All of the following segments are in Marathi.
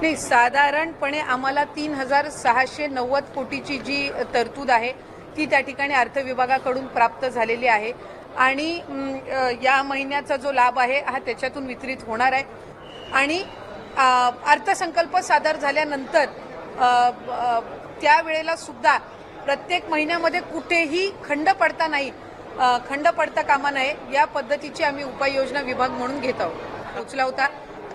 नाही साधारणपणे आम्हाला तीन हजार सहाशे नव्वद कोटीची जी तरतूद आहे ती त्या ठिकाणी अर्थ विभागाकडून प्राप्त झालेली आहे. आणि या महिन्याचा जो लाभ आहे हा त्याच्यातून वितरित होणार आहे. आणि अर्थसंकल्प सादर झाल्यानंतर त्यावेळेला सुद्धा प्रत्येक महिन्यामध्ये कुठेही खंड पडता नाही खंड पडता कामा नये या पद्धतीची आम्ही उपाययोजना विभाग म्हणून घेत आहोत. पोचला होता.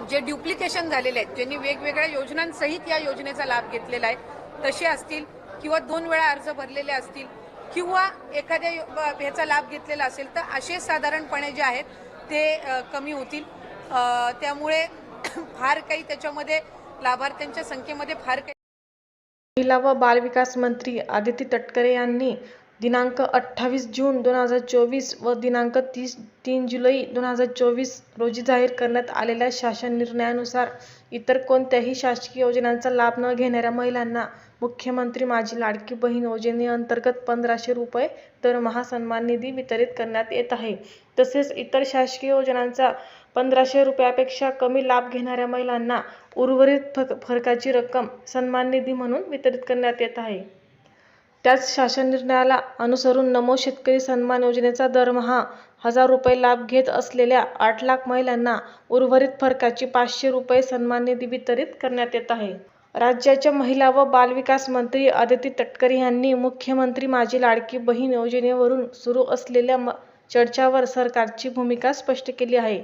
जे ड्युप्लिकेशन झालेले आहेत ज्यांनी वेगवेगळ्या योजनांसहित या योजनेचा लाभ घेतलेला आहे तसे असतील किंवा दोन वेळा अर्ज भरलेले असतील किंवा एखाद्या ब- ह्याचा लाभ घेतलेला असेल तर असे साधारणपणे जे आहेत ते कमी होतील. त्यामुळे फार काही त्याच्यामध्ये लाभार्थ्यांच्या संख्येमध्ये फार काही महिला व बालविकास मंत्री आदिती तटकरे यांनी दिनांक अठ्ठावीस जून दोन हजार चोवीस व दिनांक तीस तीन जुलै दोन हजार चोवीस रोजी जाहीर करण्यात आलेल्या शासन निर्णयानुसार इतर कोणत्याही शासकीय योजनांचा लाभ न घेणाऱ्या महिलांना मुख्यमंत्री माझी लाडकी बहीण योजनेअंतर्गत पंधराशे रुपये दरमहा सन्मान निधी वितरित करण्यात येत आहे. तसेच इतर शासकीय योजनांचा पंधराशे रुपयापेक्षा कमी लाभ घेणाऱ्या महिलांना उर्वरित फक फरकाची रक्कम सन्मान निधी म्हणून वितरित करण्यात येत आहे. त्याच शासन निर्णयाला अनुसरून नमो शेतकरी सन्मान योजनेचा दरमहा हजार रुपये लाभ घेत असलेल्या आठ लाख महिलांना उर्वरित फरकाची पाचशे रुपये सन्मान निधी वितरित करण्यात येत आहे. राज्याच्या महिला व बालविकास मंत्री आदिती तटकरे यांनी मुख्यमंत्री माझी लाडकी बहीण योजनेवरून सुरू असलेल्या म- चर्चावर सरकारची भूमिका स्पष्ट केली आहे.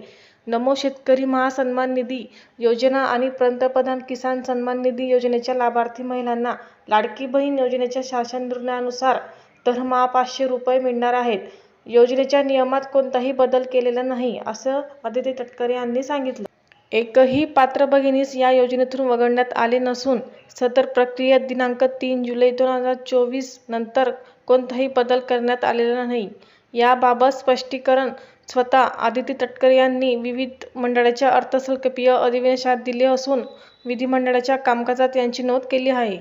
नमो शेतकरी महासन्मान निधी योजना आणि पंतप्रधान किसान सन्मान निधी योजनेच्या लाभार्थी महिलांना लाडकी बहीण योजनेच्या शासन निर्णयानुसार दरमहा पाचशे रुपये मिळणार आहेत. योजनेच्या नियमात कोणताही बदल केलेला नाही असं आदिती तटकरे यांनी सांगितलं. एकही पात्र भगिनीस या योजनेतून वगळण्यात आले नसून सदर प्रक्रियेत दिनांक तीन जुलै दोन हजार चोवीस नंतर कोणताही बदल करण्यात आलेला नाही. याबाबत स्पष्टीकरण स्वतः आदिती तटकर यांनी विविध मंडळाच्या अर्थसंकल्पीय अधिवेशनात दिले असून विधिमंडळाच्या कामकाजात यांची नोंद केली आहे.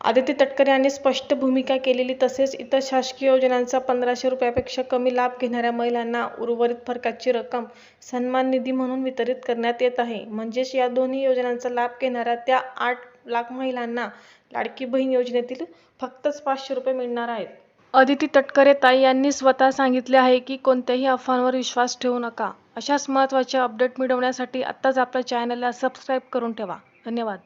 आदिती तटकर यांनी स्पष्ट भूमिका केलेली तसेच इतर शासकीय योजनांचा पंधराशे रुपयापेक्षा कमी लाभ घेणाऱ्या महिलांना उर्वरित फरकाची रक्कम सन्मान निधी म्हणून वितरित करण्यात येत आहे. म्हणजेच या दोन्ही योजनांचा लाभ घेणाऱ्या त्या आठ लाख महिलांना लाडकी बहीण योजनेतील फक्तच पाचशे रुपये मिळणार आहेत. अदिती तटकरे ताई यांनी स्वतः सांगितले आहे की कोणत्याही अफवांवर विश्वास ठेवू नका. अशाच महत्त्वाच्या अपडेट मिळवण्यासाठी आत्ताच आपल्या चॅनलला सबस्क्राईब करून ठेवा. धन्यवाद.